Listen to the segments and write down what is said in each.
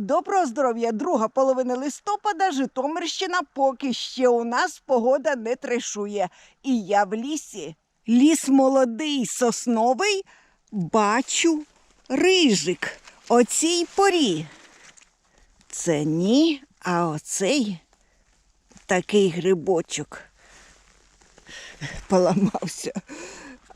Доброго здоров'я, друга половина листопада, Житомирщина, поки ще у нас погода не трешує. І я в лісі. Ліс молодий, сосновий, бачу рижик. Оцій порі. Це ні, а оцей такий грибочок. Поламався,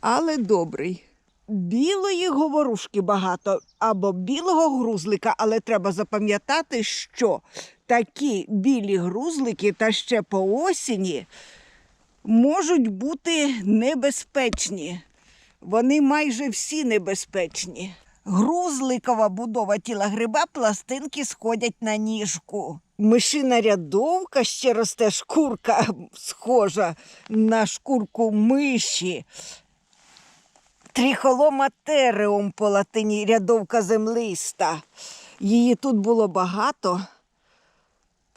але добрий. Білої говорушки багато або білого грузлика, але треба запам'ятати, що такі білі грузлики та ще по осені можуть бути небезпечні. Вони майже всі небезпечні. Грузликова будова тіла гриба пластинки сходять на ніжку. Мишина рядовка ще росте шкурка, схожа на шкурку миші. Тріхоломатереум по латині рядовка землиста. Її тут було багато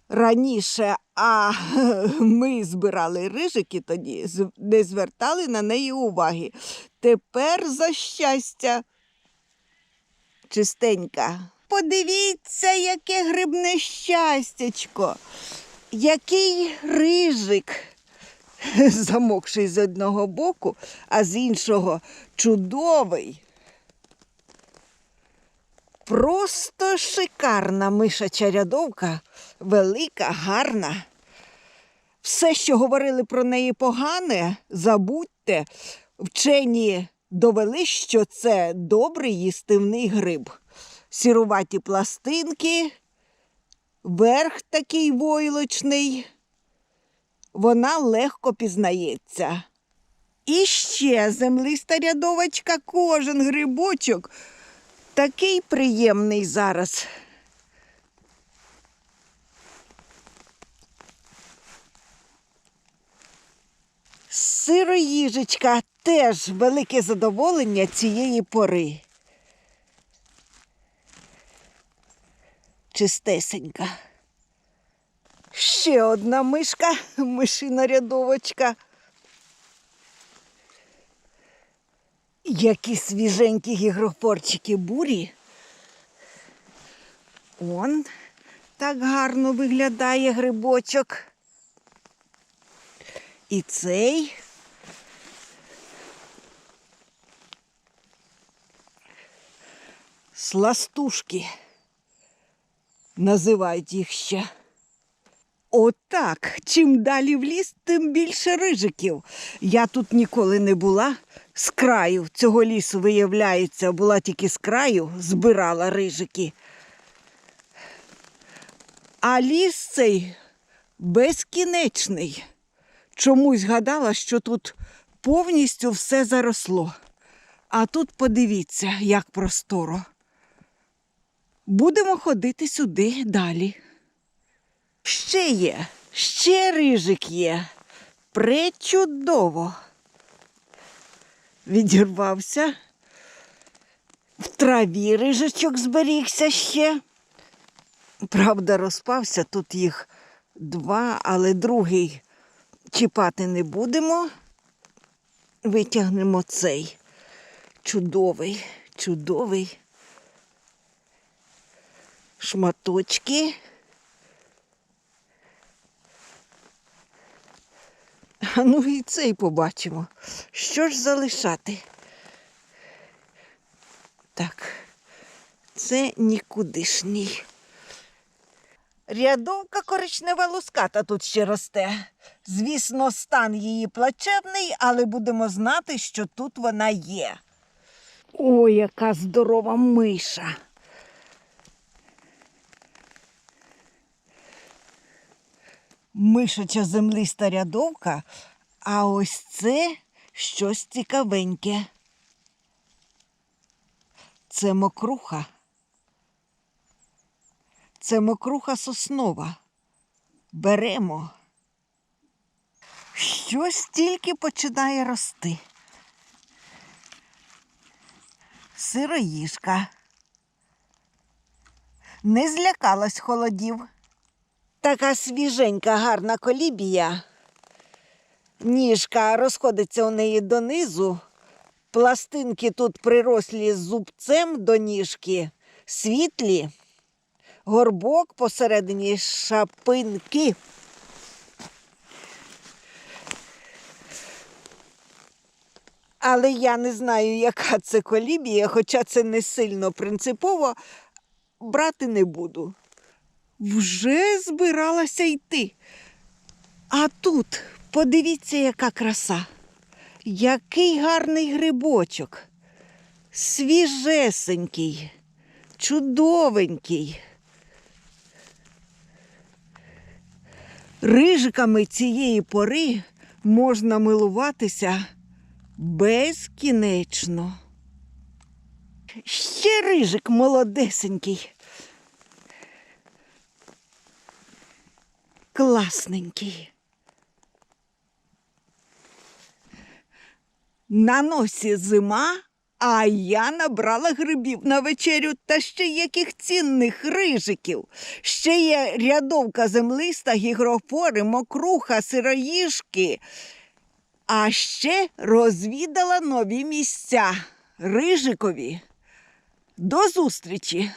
раніше, а ми збирали рижики тоді, не звертали на неї уваги. Тепер за щастя чистенька. Подивіться, яке грибне щастячко, який рижик замокший з одного боку, а з іншого чудовий. Просто шикарна мишача рядовка, велика, гарна. Все, що говорили про неї погане, забудьте. Вчені довели, що це добрий їстивний гриб. Сіруваті пластинки, верх такий войлочний вона легко пізнається. І ще землиста рядовочка, кожен грибочок такий приємний зараз. Сироїжечка теж велике задоволення цієї пори. Чистесенька. Ще одна мишка, мишина рядовочка. Які свіженькі гігропорчики бурі. Он так гарно виглядає грибочок. І цей. Сластушки. Називають їх ще. Отак. Чим далі в ліс, тим більше рижиків. Я тут ніколи не була. З краю цього лісу, виявляється, була тільки з краю, збирала рижики. А ліс цей безкінечний. Чомусь гадала, що тут повністю все заросло. А тут подивіться, як просторо. Будемо ходити сюди далі. Ще є, ще рижик є. Пречудово. Відірвався. В траві рижичок зберігся ще. Правда, розпався, тут їх два, але другий чіпати не будемо. Витягнемо цей. Чудовий, чудовий. Шматочки. ну і цей побачимо. Що ж залишати? Так, це нікудишній. Рядовка коричнева луската тут ще росте. Звісно, стан її плачевний, але будемо знати, що тут вона є. Ой, яка здорова миша. Мишача землиста рядовка, а ось це щось цікавеньке. Це мокруха. Це мокруха соснова. Беремо. Щось тільки починає рости. Сироїжка. Не злякалась холодів. Така свіженька, гарна колібія. Ніжка розходиться у неї донизу. Пластинки тут прирослі з зубцем до ніжки, світлі. горбок посередині шапинки. Але я не знаю, яка це колібія, хоча це не сильно принципово, брати не буду. Вже збиралася йти. А тут подивіться, яка краса. Який гарний грибочок. Свіжесенький, чудовенький. Рижиками цієї пори можна милуватися безкінечно. Ще рижик молодесенький. Класненький. На носі зима, а я набрала грибів на вечерю та ще яких цінних рижиків. Ще є рядовка землиста, гігрофори, мокруха, сироїжки. А ще розвідала нові місця Рижикові. До зустрічі!